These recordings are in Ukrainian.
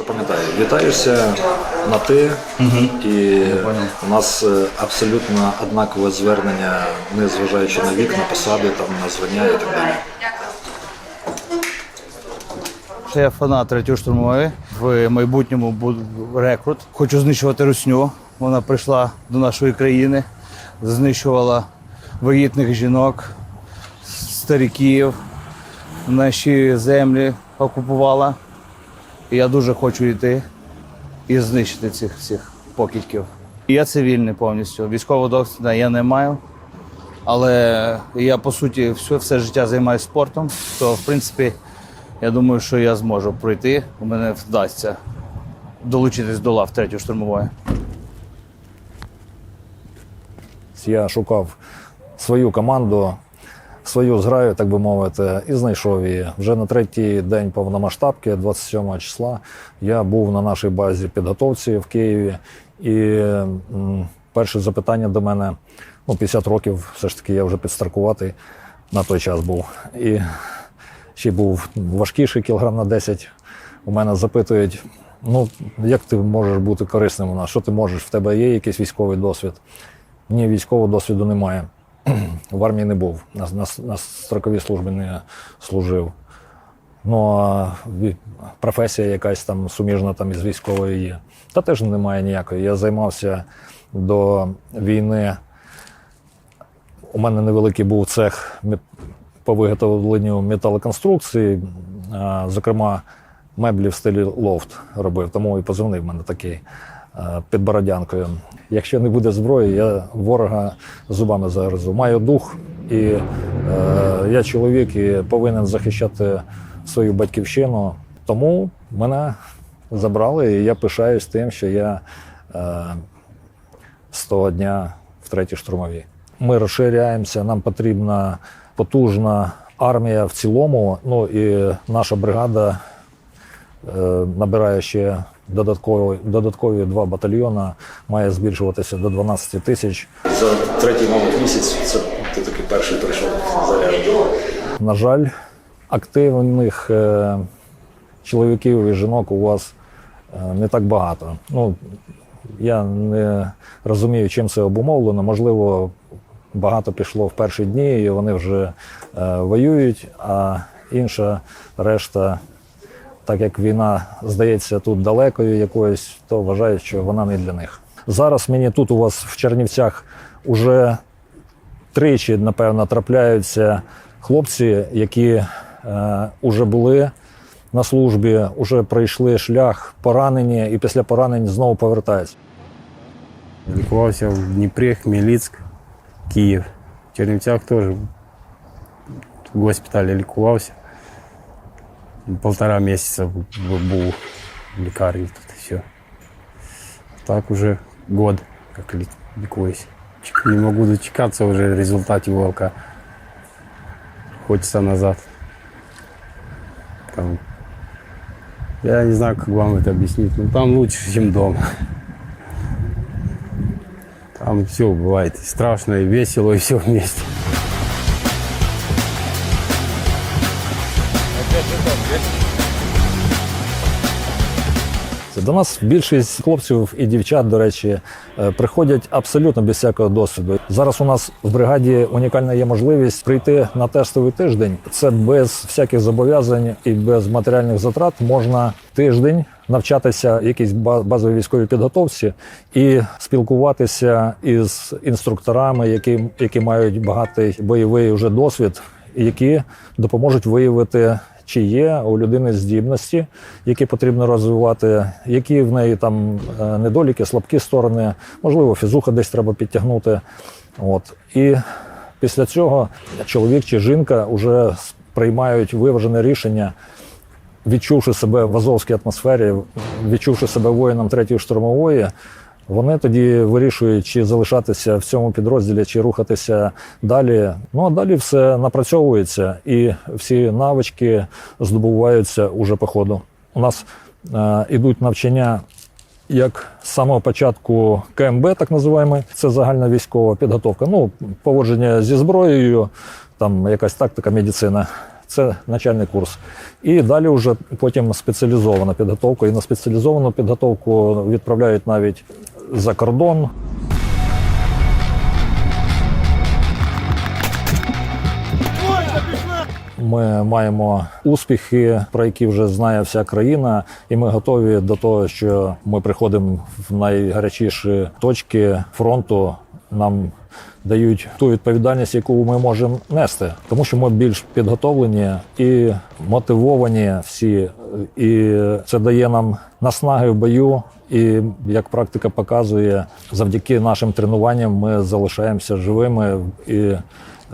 Запам'ятай, вітаєшся на ти, і у нас е, абсолютно однакове звернення, незважаючи на вік, на посади, там, на звання і так далі. Я фанат третьої штурмової. В майбутньому буду рекрут. Хочу знищувати русню. Вона прийшла до нашої країни, знищувала вагітних жінок, стариків, наші землі окупувала. І я дуже хочу йти і знищити цих всіх покидьків. Я цивільний повністю. Військового досвіду я не маю. Але я по суті все, все життя займаюся спортом, то в принципі я думаю, що я зможу пройти. У мене вдасться долучитись до лав третьої штурмової. Я шукав свою команду, свою зграю, так би мовити, і знайшов її. Вже на третій день повномасштабки, 27 числа, я був на нашій базі підготовці в Києві. І перше запитання до мене: ну, 50 років, все ж таки, я вже підстаркуватий на той час був. І ще був важкіший кілограм на 10. У мене запитують: ну, як ти можеш бути корисним у нас? Що ти можеш? В тебе є якийсь військовий досвід? Ні, військового досвіду немає. В армії не був, на, на, на строковій службі не служив. Ну, а професія якась там суміжна там із військовою є. Та теж немає ніякої. Я займався до війни. У мене невеликий був цех по виготовленню металоконструкцій, а, зокрема, меблі в стилі лофт робив, тому і позивний в мене такий під бородянкою. Якщо не буде зброї, я ворога зубами загризу. Маю дух, і е, я чоловік і повинен захищати свою батьківщину. Тому мене забрали, і я пишаюсь тим, що я е, з того дня в третій штурмовій. Ми розширяємося, нам потрібна потужна армія в цілому. Ну і наша бригада е, набирає ще додаткові, додаткові два батальйона, має збільшуватися до 12 тисяч. За третій, мабуть, місяць це ти такий перший прийшов заряджений. На жаль, активних е, чоловіків і жінок у вас е, не так багато. Ну, я не розумію, чим це обумовлено. Можливо, багато пішло в перші дні, і вони вже е, воюють, а інша решта, так як війна здається тут далекою якоюсь, то вважають, що вона не для них. Зараз мені тут у вас в Чернівцях уже тричі, напевно, трапляються хлопці, які е, уже були на службі, вже пройшли шлях поранені, і після поранень знову повертаються. Лікувався в Дніпрі, Хмельницьк, Київ. В Чернівцях теж в госпіталі лікувався. Полтора місяця бу- був в лікарні тут і все. Так уже год, як лі- лікуюсь. Чек- Не можу дочекатися вже результатів ВЛК. Хочеться назад. Там. Я не знаю, как вам это объяснить, но там лучше, чем дома. Там все бывает и страшно, и весело, и все вместе. До нас більшість хлопців і дівчат, до речі, е, приходять абсолютно без всякого досвіду. Зараз у нас в бригаді унікальна є можливість прийти на тестовий тиждень. Це без всяких зобов'язань і без матеріальних затрат можна тиждень навчатися якійсь ба- базовій військовій підготовці і спілкуватися із інструкторами, які, які мають багатий бойовий вже досвід, які допоможуть виявити чи є у людини здібності, які потрібно розвивати, які в неї там е, недоліки, слабкі сторони, можливо, фізуха десь треба підтягнути. От. І після цього чоловік чи жінка вже приймають виважене рішення, відчувши себе в азовській атмосфері, відчувши себе воїном третьої штурмової. Вони тоді вирішують, чи залишатися в цьому підрозділі, чи рухатися далі. Ну а далі все напрацьовується, і всі навички здобуваються уже по ходу. У нас е, ідуть навчання як з самого початку КМБ, так називаємо, це загальна військова підготовка. Ну, поводження зі зброєю, там якась тактика, медицина. це начальний курс. І далі вже потім спеціалізована підготовка. І на спеціалізовану підготовку відправляють навіть за кордон. Ми маємо успіхи, про які вже знає вся країна, і ми готові до того, що ми приходимо в найгарячіші точки фронту. Нам дають ту відповідальність, яку ми можемо нести, тому що ми більш підготовлені і мотивовані всі, і це дає нам наснаги в бою. І як практика показує, завдяки нашим тренуванням ми залишаємося живими і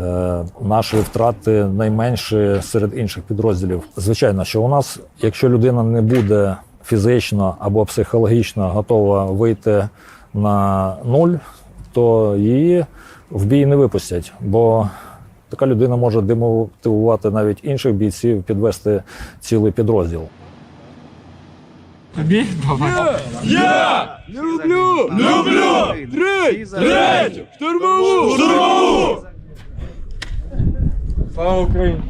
Е, наші втрати найменші серед інших підрозділів. Звичайно, що у нас, якщо людина не буде фізично або психологічно готова вийти на нуль, то її в бій не випустять, бо така людина може демотивувати навіть інших бійців, підвести цілий підрозділ. Тобі? Давай. Слава Україні!